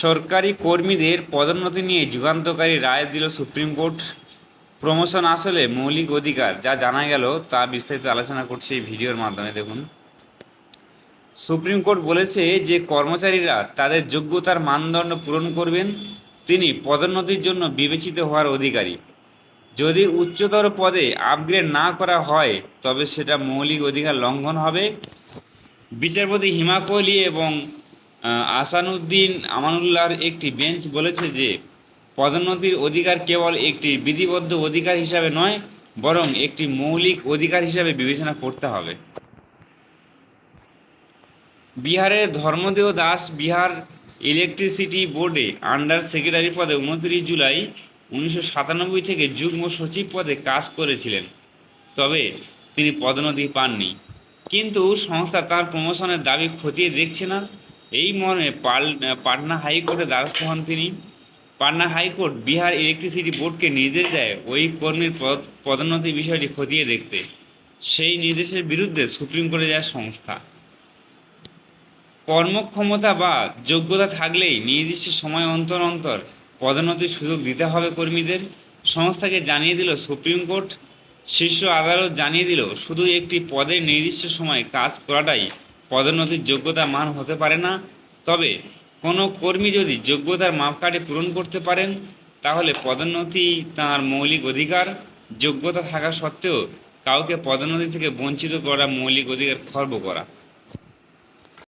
সরকারি কর্মীদের পদোন্নতি নিয়ে যুগান্তকারী রায় দিল সুপ্রিম কোর্ট। প্রমোশন আসলে মৌলিক অধিকার, যা জানা গেল তা বিস্তারিত আলোচনা করছে এই ভিডিওর মাধ্যমে, দেখুন। সুপ্রিম কোর্ট বলেছে যে কর্মচারীরা তাদের যোগ্যতার মানদণ্ড পূরণ করবেন, তিনি পদোন্নতির জন্য বিবেচিত হওয়ার অধিকারী। যদি উচ্চতর পদে আপগ্রেড না করা হয়, তবে সেটা মৌলিক অধিকার লঙ্ঘন হবে। বিচারপতি হিমা কোহলি এবং আসানুদ্দিন আমানুল্লাহর একটি বেঞ্চ বলেছে যে, পদোন্নতির অধিকার কেবল একটি বিধিবদ্ধ অধিকার হিসাবে নয়, বরং একটি মৌলিক অধিকার হিসাবে বিবেচনা করতে হবে। বিহারের ধর্মদেও দাস বিহার ইলেকট্রিসিটি বোর্ডে আন্ডার সেক্রেটারি পদে উনত্রিশ জুলাই উনিশশো সাতানব্বই থেকে যুগ্ম সচিব পদে কাজ করেছিলেন, তবে তিনি পদোন্নতি পাননি। কিন্তু সংস্থা তার প্রমোশনের দাবি খতিয়ে দেখছে না। এই মর্মে পাল, পাটনা হাইকোর্টে দ্বারস্থ হন তিনি। পাটনা হাইকোর্ট বিহার ইলেকট্রিসিটি বোর্ডকে নির্দেশ দেয় ওই কর্মীর পদ, পদোন্নতি বিষয়টি খতিয়ে দেখতে। সেই নির্দেশের বিরুদ্ধে সুপ্রিম কোর্টে যায় সংস্থা। কর্মক্ষমতা বা যোগ্যতা থাকলেই নির্দিষ্ট সময় অন্তর অন্তর পদোন্নতির সুযোগ দিতে হবে কর্মীদের। সংস্থাকে জানিয়ে দিল সুপ্রিম কোর্ট। শীর্ষ আদালত জানিয়ে দিল, শুধু একটি পদের নির্দিষ্ট সময় কাজ করাটাই পদোন্নতির যোগ্যতা মান হতে পারে না। তবে কোনো কর্মী যদি যোগ্যতার মাপকাঠি পূরণ করতে পারেন, তাহলে পদোন্নতি তার মৌলিক অধিকার, যোগ্যতা থাকা সত্ত্বেও কাউকে পদোন্নতি থেকে বঞ্চিত করা মৌলিক অধিকার খর্ব করা।